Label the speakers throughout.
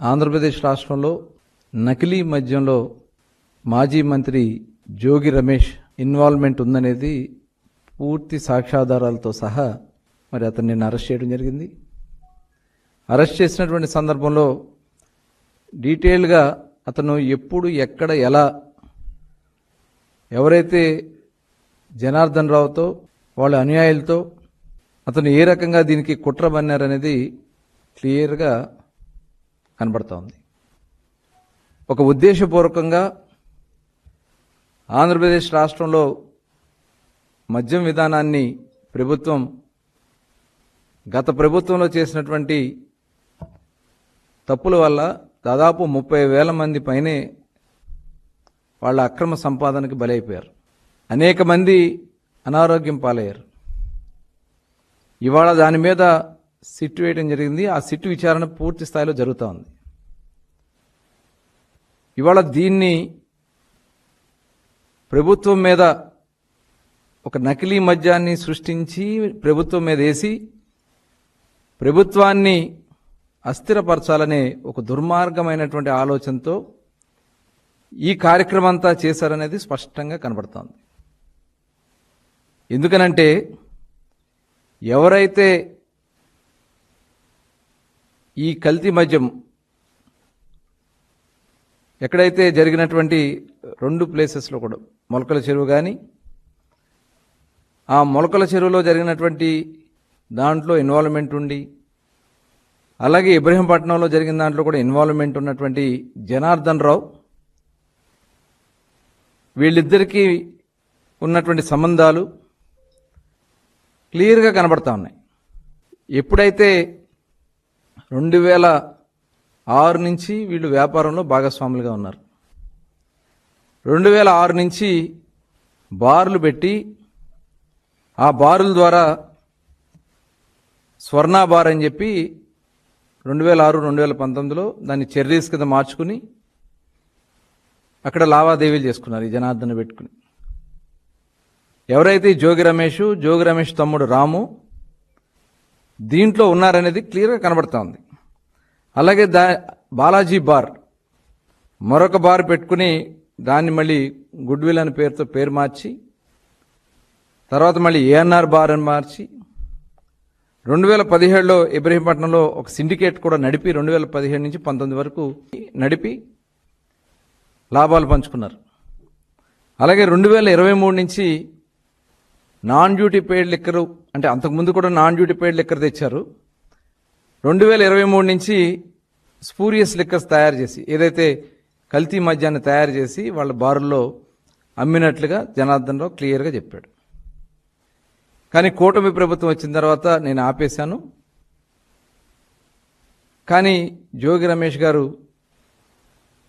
Speaker 1: ఆంధ్రప్రదేశ్ రాష్ట్రంలో నకిలీ మద్యంలో మాజీ మంత్రి జోగి రమేష్ ఇన్వాల్వ్మెంట్ ఉందనేది పూర్తి సాక్ష్యాధారాలతో సహా మరి అతన్ని నేను అరెస్ట్ చేయడం జరిగింది. అరెస్ట్ చేసినటువంటి సందర్భంలో డీటెయిల్గా అతను ఎప్పుడు ఎక్కడ ఎలా ఎవరైతే జనార్దన్ రావుతో వాళ్ళ అనుయాయులతో అతను ఏ రకంగా దీనికి కుట్రబన్నారనేది క్లియర్గా కనబడుతోంది ఉంది ఒక ఉద్దేశపూర్వకంగా ఆంధ్రప్రదేశ్ రాష్ట్రంలో మద్యం విధానాన్ని ప్రభుత్వం గత ప్రభుత్వంలో చేసినటువంటి తప్పుల వల్ల దాదాపు ముప్పై వేల మంది పైనే వాళ్ళ అక్రమ సంపాదనకి బలైపోయారు. అనేక మంది అనారోగ్యం పాలయ్యారు. ఇవాళ దాని మీద సిట్ వేయడం జరిగింది. ఆ సిట్ విచారణ పూర్తి స్థాయిలో జరుగుతూ ఉంది. ఇవాళ దీన్ని ప్రభుత్వం మీద ఒక నకిలీ మద్యాన్ని సృష్టించి ప్రభుత్వం మీద వేసి ప్రభుత్వాన్ని అస్థిరపరచాలనే ఒక దుర్మార్గమైనటువంటి ఆలోచనతో ఈ కార్యక్రమం అంతా చేశారనేది స్పష్టంగా కనబడుతోంది. ఎందుకనంటే ఎవరైతే ఈ కల్తీ మద్యం ఎక్కడైతే జరిగినటువంటి రెండు ప్లేసెస్లో కూడా మొలకల చెరువు కానీ ఆ మొలకల చెరువులో జరిగినటువంటి దాంట్లో ఇన్వాల్వ్మెంట్ ఉండి అలాగే ఇబ్రహీంపట్నంలో జరిగిన దాంట్లో కూడా ఇన్వాల్వ్మెంట్ ఉన్నటువంటి జనార్దన్ రావు వీళ్ళిద్దరికీ ఉన్నటువంటి సంబంధాలు క్లియర్గా కనబడతా ఉన్నాయి. ఎప్పుడైతే రెండు వేల ఆరు నుంచి వీళ్ళు వ్యాపారంలో భాగస్వాములుగా ఉన్నారు. రెండు వేల ఆరు నుంచి బార్లు పెట్టి ఆ బారుల ద్వారా స్వర్ణ బార్ అని చెప్పి రెండు వేల ఆరు రెండు వేల పంతొమ్మిదిలో దాన్ని చెర్రీస్ కింద మార్చుకుని అక్కడ లావాదేవీలు చేసుకున్నారు ఈ జనార్దన్ పెట్టుకుని. ఎవరైతే జోగి రమేష్ జోగి రమేష్ తమ్ముడు రాము దీంట్లో ఉన్నారనేది క్లియర్గా కనబడుతోంది ఉంది. అలాగే దా బాలాజీ బార్. మరొక బార్ పెట్టుకుని దాన్ని మళ్ళీ గుడ్ విల్ అనే పేరుతో పేరు మార్చి తర్వాత మళ్ళీ ఏఎన్ఆర్ బార్ అని మార్చి రెండు వేల పదిహేడులో ఇబ్రహీంపట్నంలో ఒక సిండికేట్ కూడా నడిపి రెండు వేల పదిహేడు నుంచి పంతొమ్మిది వరకు నడిపి లాభాలు పంచుకున్నారు. అలాగే రెండు వేల ఇరవై మూడు నుంచి నాన్ డ్యూటీ పెయిడ్ లిక్కరు అంటే అంతకుముందు కూడా నాన్ డ్యూటీ పేడ్ లిక్కర్ తెచ్చారు. రెండు వేల ఇరవై మూడు నుంచి స్పూరియస్ లిక్కర్స్ తయారు చేసి ఏదైతే కల్తీ మద్యాన్ని తయారు చేసి వాళ్ళ బారుల్లో అమ్మినట్లుగా జనార్దన్ రావు క్లియర్గా చెప్పాడు. కానీ కూటమి ప్రభుత్వం వచ్చిన తర్వాత నేను ఆపేశాను. కానీ జోగి రమేష్ గారు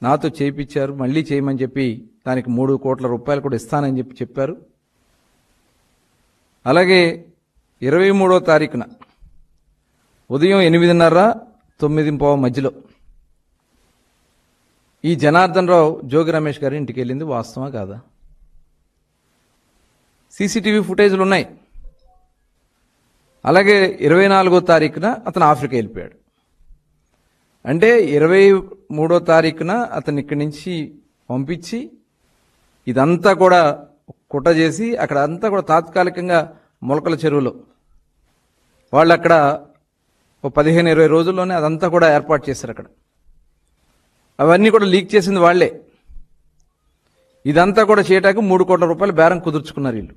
Speaker 1: నాతో చేయించారు మళ్ళీ చేయమని చెప్పి దానికి మూడు కోట్ల రూపాయలు కూడా ఇస్తానని చెప్పి చెప్పారు. అలాగే ఇరవై మూడో తారీఖున ఉదయం ఎనిమిదిన్నర తొమ్మిది పావు మధ్యలో ఈ జనార్దన్ రావు జోగి రమేష్ గారి ఇంటికి వెళ్ళింది వాస్తవా కాదా? సీసీటీవీ ఫుటేజ్లు ఉన్నాయి. అలాగే ఇరవై నాలుగో తారీఖున అతను ఆఫ్రికా వెళ్ళిపోయాడు. అంటే ఇరవై మూడో తారీఖున అతను ఇక్కడి నుంచి పంపించి ఇదంతా కూడా కుట్ర చేసి అక్కడ అంతా కూడా తాత్కాలికంగా మొలకల చెరువులో. వాళ్ళు అక్కడ ఓ పదిహేను ఇరవై రోజుల్లోనే అదంతా కూడా ఏర్పాటు చేశారు అక్కడ. అవన్నీ కూడా లీక్ చేసింది వాళ్ళే. ఇదంతా కూడా చేయటానికి మూడు కోట్ల రూపాయలు బేరం కుదుర్చుకున్నారు వీళ్ళు.